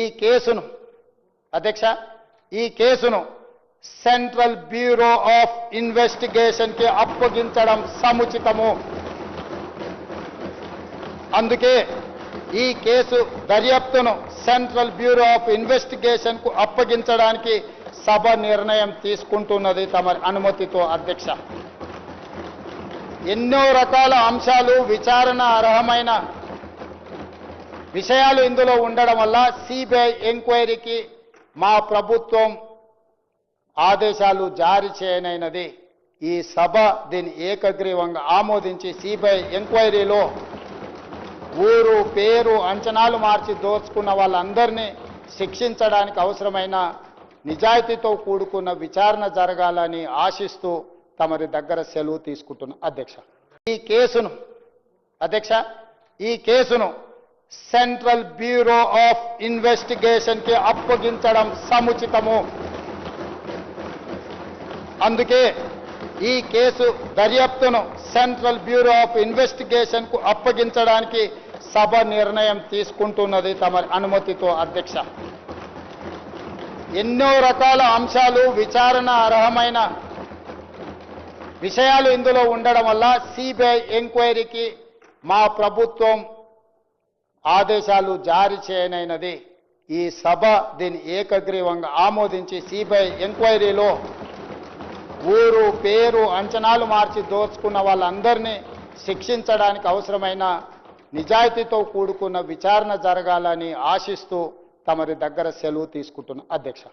ఈ కేసును అధ్యక్ష ఈ కేసును సెంట్రల్ బ్యూరో ఆఫ్ ఇన్వెస్టిగేషన్కి అప్పగించడం సముచితము. అందుకే ఈ కేసు దర్యాప్తును సెంట్రల్ బ్యూరో ఆఫ్ ఇన్వెస్టిగేషన్కు అప్పగించడానికి సభ నిర్ణయం తీసుకుంటున్నది తమ అనుమతితో అధ్యక్ష. ఎన్నో రకాల అంశాలు విచారణ అర్హమైన విషయాలు ఇందులో ఉండడం వల్ల సిబిఐ ఎంక్వైరీకి మా ప్రభుత్వం ఆదేశాలు జారీ చేయనైనది. ఈ సభ దీన్ని ఏకగ్రీవంగా ఆమోదించి సిబిఐ ఎంక్వైరీలో ఊరు పేరు అంచనాలు మార్చి దోచుకున్న వాళ్ళందరినీ శిక్షించడానికి అవసరమైన నిజాయితీతో కూడుకున్న విచారణ జరగాలని ఆశిస్తూ తమరి దగ్గర సెలవు తీసుకుంటున్న అధ్యక్ష. ఈ కేసును అధ్యక్ష ఈ కేసును సెంట్రల్ బ్యూరో ఆఫ్ ఇన్వెస్టిగేషన్కి అప్పగించడం సముచితము. అందుకే ఈ కేసు దర్యాప్తును సెంట్రల్ బ్యూరో ఆఫ్ ఇన్వెస్టిగేషన్కు అప్పగించడానికి సభ నిర్ణయం తీసుకుంటున్నది తమ అనుమతితో అధ్యక్ష. ఎన్నో రకాల అంశాలు విచారణ అర్హమైన విషయాలు ఇందులో ఉండడం వల్ల సిబిఐ ఎంక్వైరీకి మా ప్రభుత్వం ఆదేశాలు జారీ చేయనైనది. ఈ సభ దీన్ని ఏకగ్రీవంగా ఆమోదించి సిబిఐ ఎంక్వైరీలో ఊరు పేరు అంచనాలు మార్చి దోచుకున్న వాళ్ళందరినీ శిక్షించడానికి అవసరమైన నిజాయితీతో కూడుకున్న విచారణ జరగాలని ఆశిస్తూ తమరి దగ్గర సెలవు తీసుకుంటున్న అధ్యక్ష.